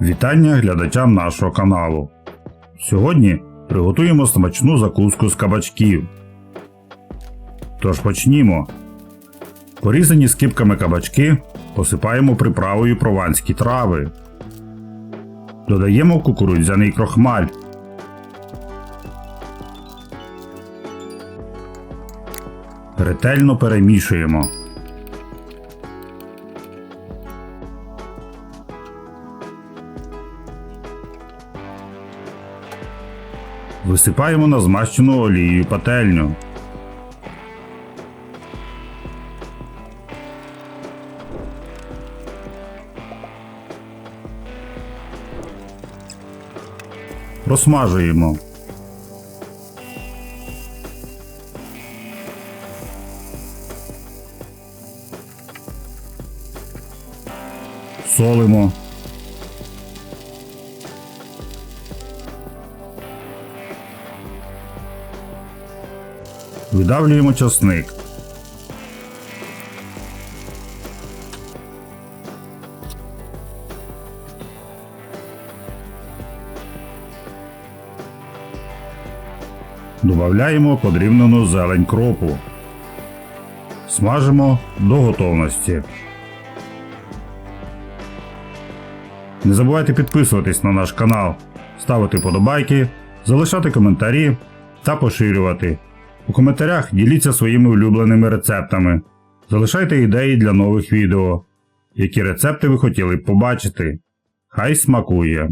Вітання глядачам нашого каналу. Сьогодні приготуємо смачну закуску з кабачків. Тож почнімо. Порізані скипками кабачки посипаємо приправою прованські трави. Додаємо кукурудзяний крохмаль. Ретельно перемішуємо. Висипаємо на змащену олією пательню. Просмажуємо. Солимо. Видавлюємо часник. Додаємо подрібнену зелень кропу. Смажимо до готовності. Не забувайте підписуватись на наш канал, ставити подобайки, залишати коментарі та поширювати. У коментарях діліться своїми улюбленими рецептами. Залишайте ідеї для нових відео, які рецепти ви хотіли б побачити. Хай смакує!